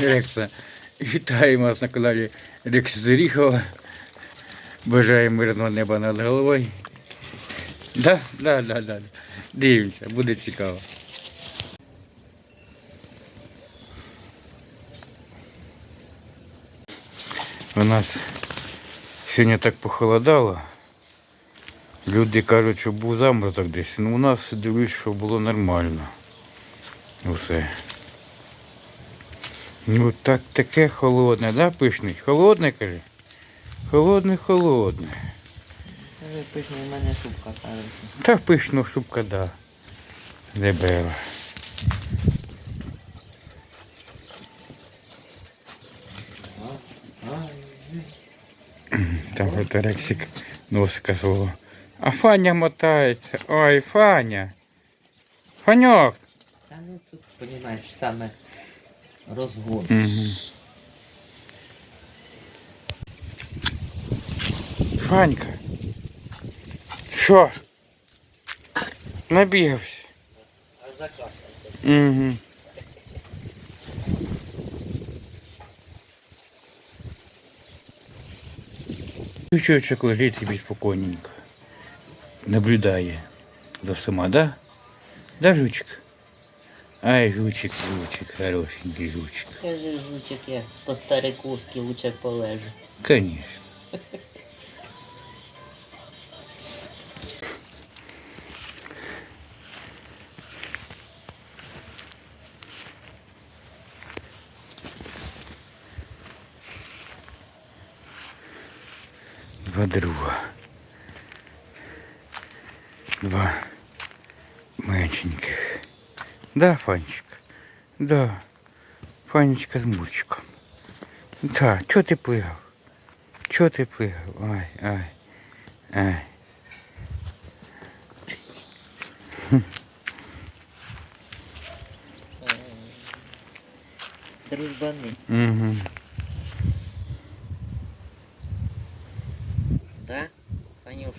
Рекса. Вітаємо вас на каналі Рекс Зоріхова. Бажаємо мирного неба над головою. Да, да, да, да. Дивимося, буде цікаво. У нас сьогодні так похолодало. Люди кажуть, що був заморозок десь. Ну у нас дивлюсь, що було нормально. Усе. Ну так таке холодне, да, пишний? Холодне, каже? Холодне, холодне. Кажи, пишний, в мене шубка кажеться. Та пишно шубка, да. Дебела. Там Рексик носика свого. А Фаня мотається. Ой, Фаня. Фаньок. Та ну тут, розумієш, саме розгон. Угу. Фанька. Що? Набігався. А закашляйся. Угу. Жучочок лежить собі спокійненько. Наблюдає за всіма, да? Да, жучик? Ай, жучик, жучик, хорошенький жучик. Кажи, жучик, я по-стариковськи лучше полежу. Конечно. Два друга. Два меншеньких. Да, Фанечка? Да. Фанечка з Мурчиком. Да, чого ти плигав? Чого ти плигав? Ай, ай, ай. Дружбани. Угу. Да? Фанюш?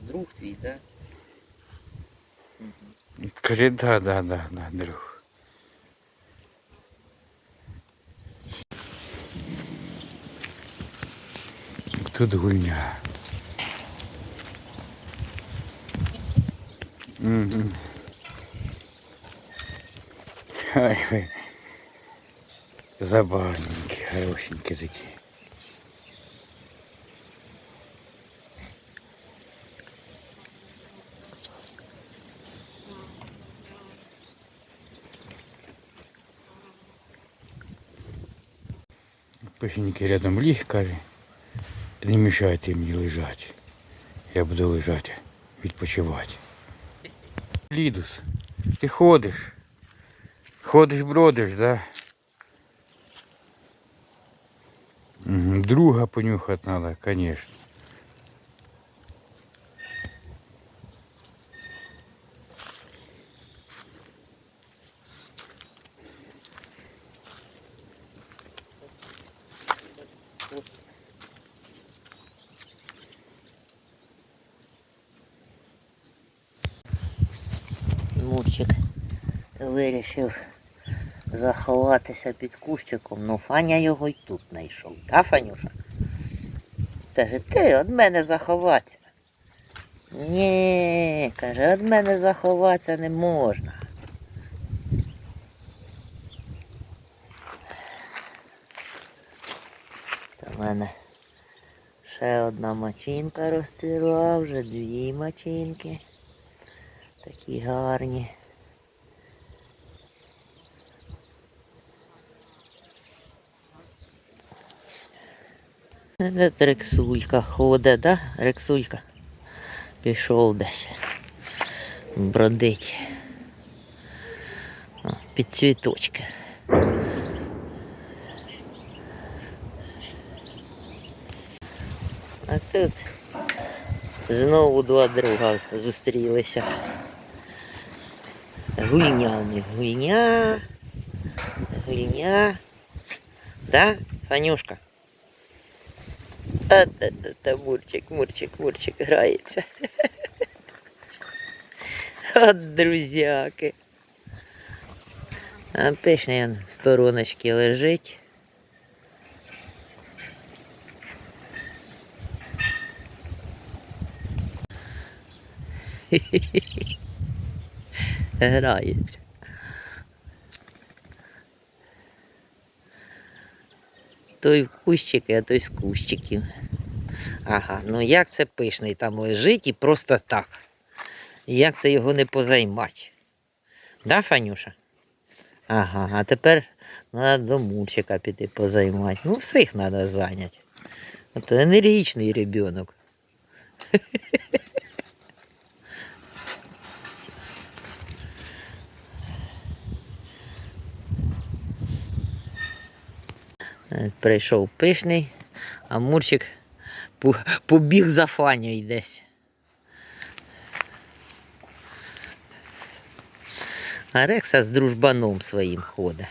Друг твій, да? Каже, да, да, да, да, друг. Тут гульня. Угу. Ай. Забавненькие, хорошенькие такие. Похіньки рядом ліг, каже, не мішайте мені лежати. Я буду лежати, відпочивати. Лідус, ти ходиш. Ходиш, бродиш, да? Угу. Друга понюхати надо, конечно. Мурчик вирішив заховатися під кущиком, ну Фаня його й тут знайшов. Та, Фанюша? Каже, ти від мене заховатися. Ні, каже, від мене заховатися не можна. Та в мене ще одна мачинка розцвіла, вже дві мачинки. Такі гарні. Де Рексулька ходить, да? Рексулька пішов десь. Бродить. Під цвіточки. А тут знову два друга зустрілися. Гульня у них, гульня, гульня. Да, Фанюшка? А, та, та, та, Мурчик, Мурчик, Мурчик грається. От друзяки. А пишний він в стороночці лежить. Грається. Той в кущики, а той з кущиків. Ага, ну як це пишний там лежить і просто так. Як це його не позаймати? Да, Фанюша? Ага, а тепер треба до мульчика піти позаймати. Ну, всіх треба зайняти. Це енергічний ребенок. Прийшов пишний, а Мурчик побіг за Фаню десь. А Рекса з дружбаном своїм ходить.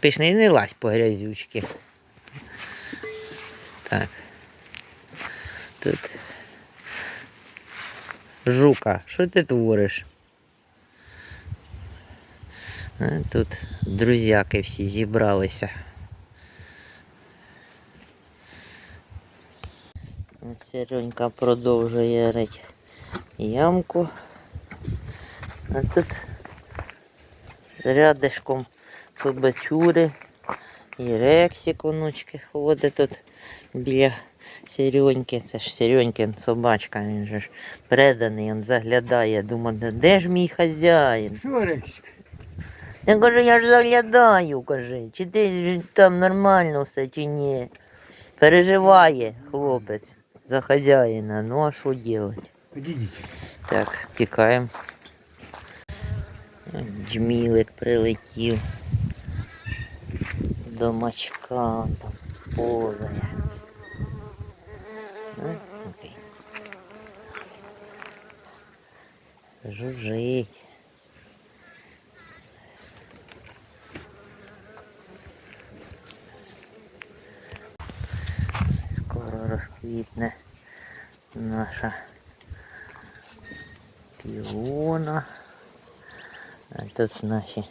Пишний не лазь по грязючки. Так. Тут. Жука, що ти твориш? А тут друзяки всі зібралися. Серенька продовжує рить ямку. А тут рядишком собачури і рексик онучки ходить тут біля Сереньки. Це ж Серенькин собачка, він же ж преданий, він заглядає, думає, де ж мій хазяїн? Що, Рексик? Я кажу, я ж заглядаю, каже, чи ти там нормально все, чи ні. Переживає хлопець за хазяїна, ну а що робити? Так, тікаємо. Джмілик прилетів. До мачка там повзає. Ну, розквітне наша піона. А тут наші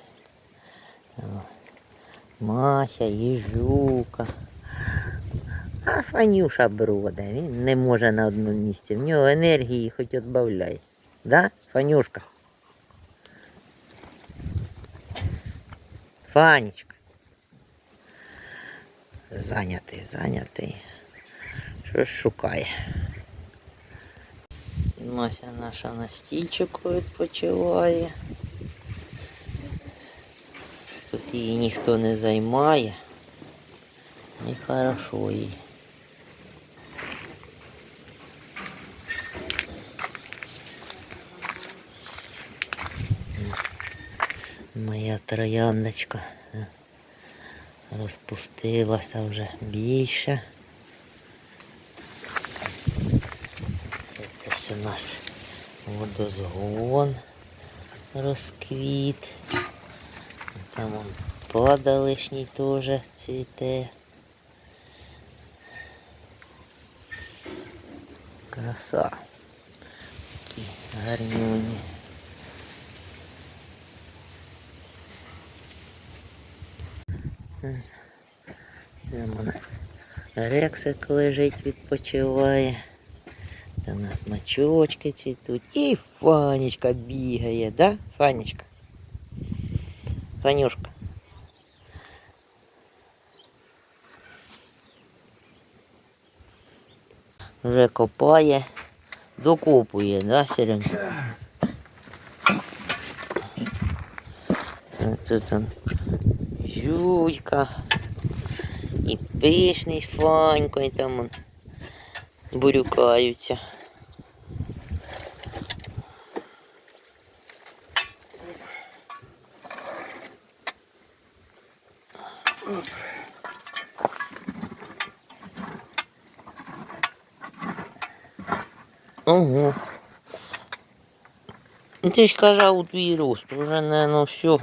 там, Мася, Їжука. А Фанюша броде, він не може на одному місці. В нього енергії хоч відбавляй. Да, Фанюшка? Фанечка. Зайнятий, зайнятий. Щось шукає. Мася наша на стільчику відпочиває. Тут її ніхто не займає. І хорошо їй. Моя трояндочка е, розпустилася вже більше. Ось у нас водозгон розквіт. Там он падалишній теж цвіте. Краса. Такі гарнюні. Рексик лежить, відпочиває. Там у нас мачочки цвітуть. І Фанечка бігає, да, Фанечка? Фанюшка. Вже копає, докопує, да, Серенька? А Тут он Жуйка. І пишний з Фанькою там он бурюкаються. Ну, Ти ж казав у твій рост, уже, наверное, все.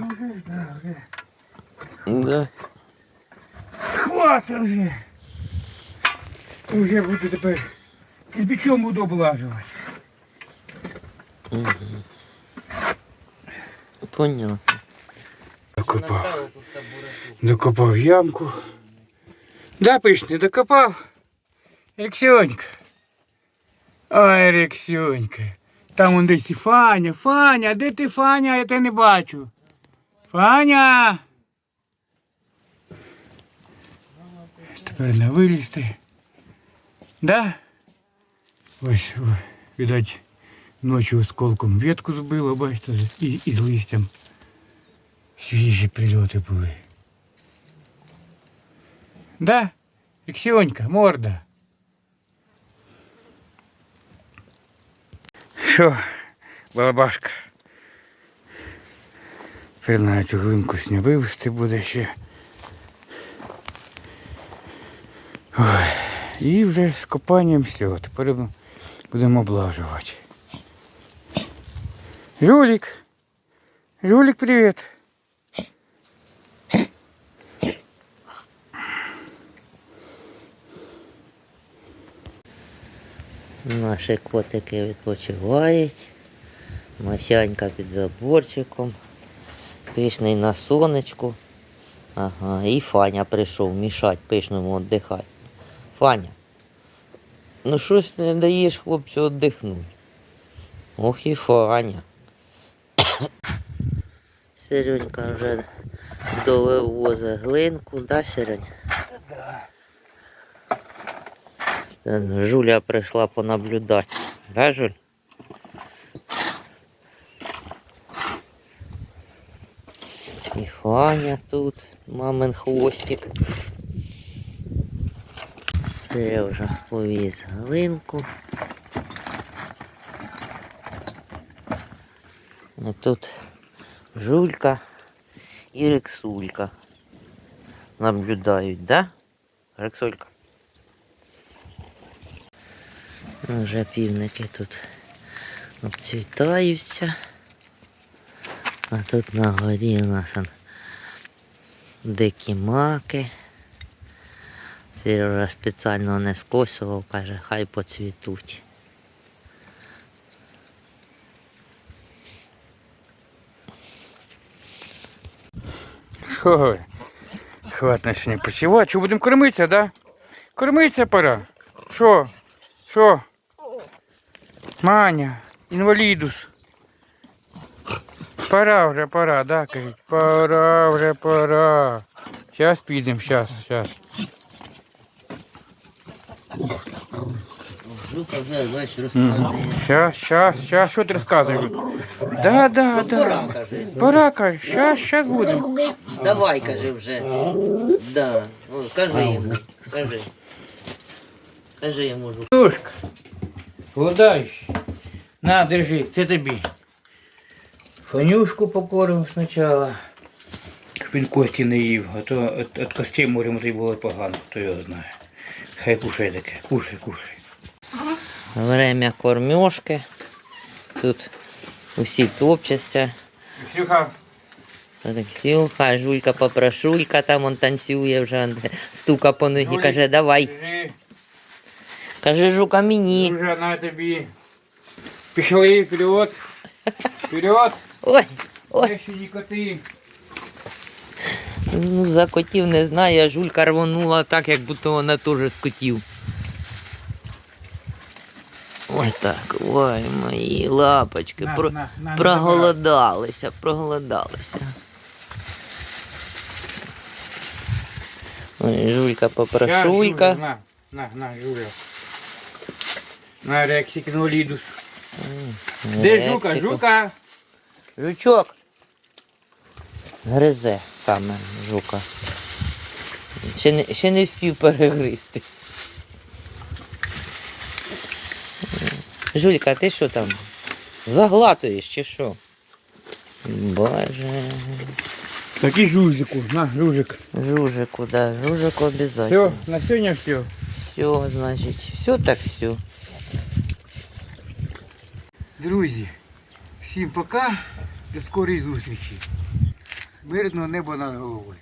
Да. Хватит вже. Уже буду тепер кирпичом буду облажувати. Понятно. Докопав. Докопав ямку. Да, пиш, не докопав. Рексюнька. Ой, Рексюнька. Там он десь і Фаня. Фаня, де ти Фаня? Я тебе не бачу. Фаня. Тепер не вилізти. Да? Ось, о, видать, ночі осколком ветку збило, бачите, і, і з листям. Свіжі прильоти були. Да? Іксіонька, морда. Що, балабашка? Тепер навіть цю глинку сня вивезти буде ще. Ой, і вже з копанням все. Тепер будемо облажувати. Жулік. Жулік, привіт. Наші котики відпочивають. Масянька під заборчиком. Пишний на сонечку. Ага, і Фаня прийшов мішать пишному віддихати. Фаня. Ну щось ти не даєш хлопцю віддихнути. Ох і Фаня. Серенька вже довивозить глинку, да, Серень? Жуля прийшла понаблюдати. Да, Жуль? І Фаня тут, мамин хвостик. Все вже повіз глинку. А тут Жулька і Рексулька наблюдають, да? Рексулька? Вже півники тут обцвітаються. А тут на горі у нас он дикі маки. Сережа спеціально не скосував, каже, хай поцвітуть. Що ви? Хватить на сьогодні почувати. Що будемо кормитися, да? Кормитися пора. Що? Що? Маня, інвалідус. Пора вже, пора, да, кажіть. Пора вже, пора. Зараз підемо, зараз, зараз. Щас, щас, щас, що ти розказуєш? Да, да, да. каже. Пора, каже, щас, щас будемо. Давай, каже вже. Да. О, кажи йому. Кажи. Кажи йому жук. Тушка, владаєш. На, держи, це тобі. Фанюшку покорив спочатку. Щоб він кості не їв, а то від, від костей може йому було погано, хто його знає. Хай кушай таке, кушай, кушай. Время кормежки. Тут усі топчаться. Ксюха, Так, Сілка, жулька попрошулька, там он танцює вже, стука по ногі, каже, давай. держи, Каже, жука мені. дуже на тобі. Пішли, вперед, вперед. Ой, ой. Ще коти. Ну, за котів не знаю, а жулька рвонула так, як будто вона теж з котів. Ой так, ой, мої лапочки, На, про... на, на, проголодалися, проголодалися. Ой, жулька. Жуля, На, на, на, Жуля. На рексик інвалідус. Де жука, жука? Жучок. Гризе саме жука. Ще не, ще не встиг перегризти. Жулька, ти що там? Заглатуєш чи що? Боже. Такий жужику, на, жужик. Жужику, да, жужику обязательно. Все, на сьогодні все. Все, значить, все так все. Друзі, всім пока, до скорої зустрічі. Мирного неба над головою.